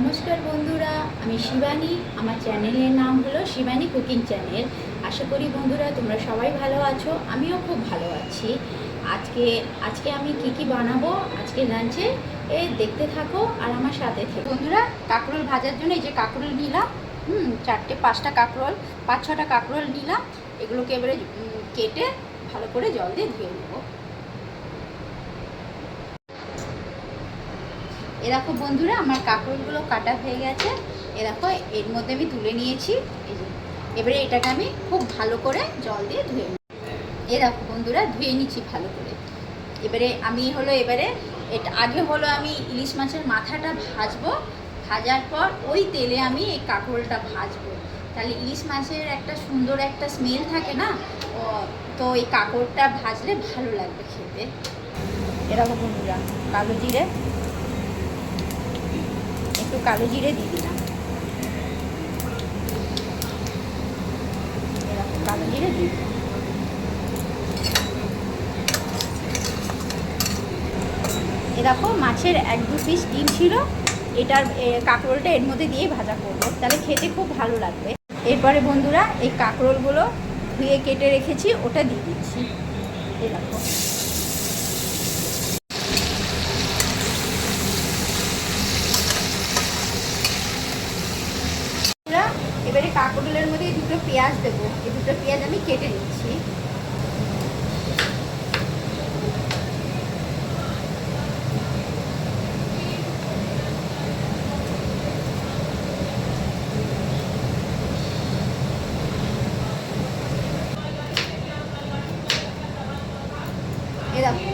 নমস্কার বন্ধুরা, আমি শিবানী। আমার চ্যানেলের নাম হলো শিবানী কুকিং চ্যানেল। আশা করি বন্ধুরা, তোমরা সবাই ভালো আছো, আমিও খুব ভালো আছি। আজকে আজকে আমি কি কি বানাবো? আজকে লাঞ্চে, এ দেখতে থাকো আর আমার সাথে থেকো। বন্ধুরা, কাঁকরোল ভাজার জন্য এই যে কাঁকরোল নিলাম, হুম, চারটে, পাঁচটা কাঁকরোল, পাঁচ ছটা কাঁকরোল নিলাম। এগুলোকে এবারে কেটে ভালো করে জল দিয়ে ধুয়ে নেব। এরকম বন্ধুরা, আমার কাঁকরোলগুলো কাটা হয়ে গেছে। এরকম এর মধ্যে আমি তুলে নিয়েছি। এবারে এটাকে আমি খুব ভালো করে জল দিয়ে ধুয়ে নেব এরকম বন্ধুরা, ধুয়ে নিচ্ছি ভালো করে। এবারে আমি হলো, এবারে এটা আগে হলো আমি ইলিশ মাছের মাথাটা ভাজবো। ভাজার পর ওই তেলে আমি এই কাঁকরোলটা ভাজবো। তাহলে ইলিশ মাছের একটা সুন্দর একটা স্মেল থাকে না? তো এই কাঁকরটা ভাজলে ভালো লাগবে খেতে। এরকম বন্ধুরা, কালো জিরে একটু কালো জিরে দিয়ে দিলাম। এরকম কালো জিরে দিয়ে এরকম মাছের এক দু পিস ডিম ছিল। এটার কাঁকরোলটা এর মধ্যে দিয়ে ভাজা করব। তাহলে খেতে খুব ভালো লাগবে। এরপরে বন্ধুরা, এই কাঁকরোলগুলো ধুয়ে কেটে রেখেছি, ওটা দিয়ে দিচ্ছি। এরকম বন্ধুরা, এবারে মধ্যে দুটো পেঁয়াজ দেবো। এই দুটো পেঁয়াজ আমি কেটে নিচ্ছি।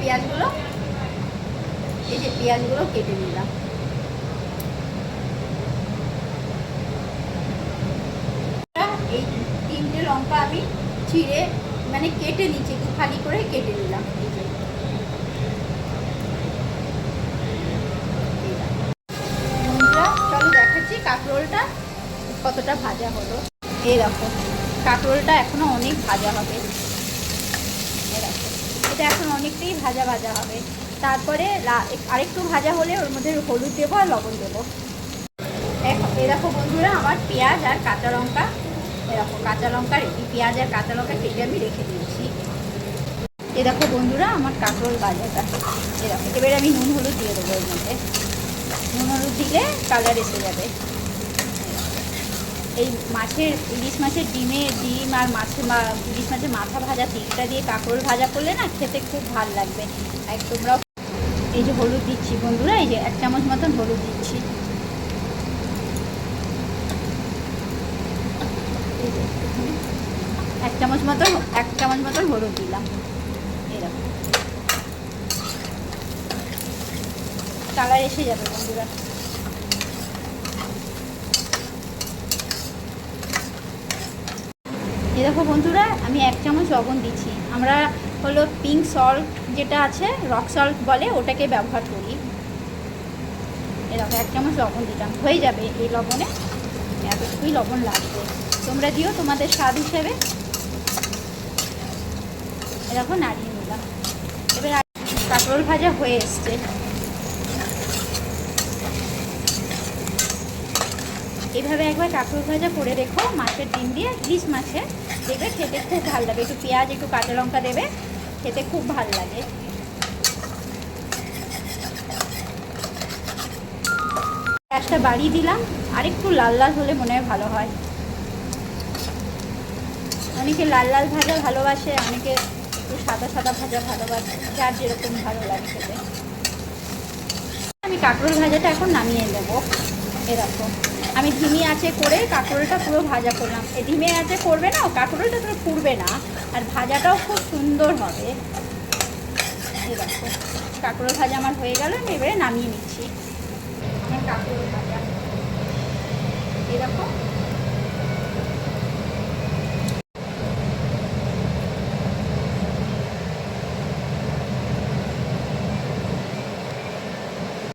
পেঁয়াজগুলো, এই যে পেঁয়াজগুলো কেটে নিলাম। এই তিনটে লঙ্কা আমি চিড়ে মানে কেটে নিচ্ছি দু ফালি করে কেটে নিলাম কতটা ভাজা হলো। দেখো, কাঁকরোলটা এখনও অনেক ভাজা হবে। দেখো, এটা এখন অনেকটাই ভাজা ভাজা হবে। তারপরে আরেকটু ভাজা হলে ওর মধ্যে হলুদ দেবো আর লবণ দেবো। দেখো বন্ধুরা, আমার পেঁয়াজ আর কাঁচা লঙ্কা এরকম কাঁচা লঙ্কা রেডি পেঁয়াজ আর কাঁচা লঙ্কা কেটে আমি রেখে দিয়েছি। এ দেখো বন্ধুরা, আমার কাঁকরোল বাজাটা এ দেখো এবারে আমি নুন হলুদ দিয়ে দেবো এর মধ্যে। নুন হলুদ দিলে কালার এসে যাবে। এই মাছের, ইলিশ মাছের ডিমে ডিম আর মাছের মা- ইলিশ মাছের মাথা ভাজা, তিলটা দিয়ে কাঁকরোল ভাজা করলে না খেতে খুব ভালো লাগবে। আর তোমরাও এই যে হলুদ দিচ্ছি বন্ধুরা, এই যে এক চামচ মতন হলুদ দিচ্ছি। এক চামচ মতন এক চামচ মতন হলুদ দিলাম। এরকম। কালার এসে যাবে, বন্ধুরা। এ দেখো বন্ধুরা, আমি এক চামচ লবণ দিচ্ছি। আমরা হলো পিঙ্ক সল্ট যেটা আছে রক সল্ট বলে, ওটাকে ব্যবহার করি। এরকম এক চামচ লবণ দিলাম। হয়ে যাবে এই লবণে। এতটুকুই লবণ লাগবে। তোমরা দিও তোমাদের স্বাদ হিসেবে। এরকম নাড়িয়ে নিলাম। এবার কাঁকরোল ভাজা হয়ে এসছে। এভাবে একবার কাঁকরোল ভাজা করে দেখো, মাছের ডিম দিয়ে, ইলিশ মাছে দেখবে খেতে খুব ভালো লাগে। একটু পেঁয়াজ, একটু কাঁচা লঙ্কা দেবে, খেতে খুব ভালো লাগে। গ্যাসটা বাড়িয়ে দিলাম। আর একটু লাল লাল হলে মনে হয় ভালো হয়। অনেকে লাল লাল ভাজা ভালোবাসে, অনেকে একটু সাদা সাদা ভাজা ভালোবাসে। যার যেরকম ভালো লাগে খেতে। আমি কাঁকরোল ভাজাটা এখন নামিয়ে নেব। এরকম। আমি ধিমি আছে করে কাঁকরোলটা পুরো ভাজা করলাম। এই ধিমে আছে করবে না কাঁকরোলটা পুরো পুড়বে না, আর ভাজাটাও খুব সুন্দর হবে। এরকম। কাঁকরোল ভাজা আমার হয়ে গেল, আমি এবারে নামিয়ে নিচ্ছি। আমার কাঁকরোল ভাজা। এরকম।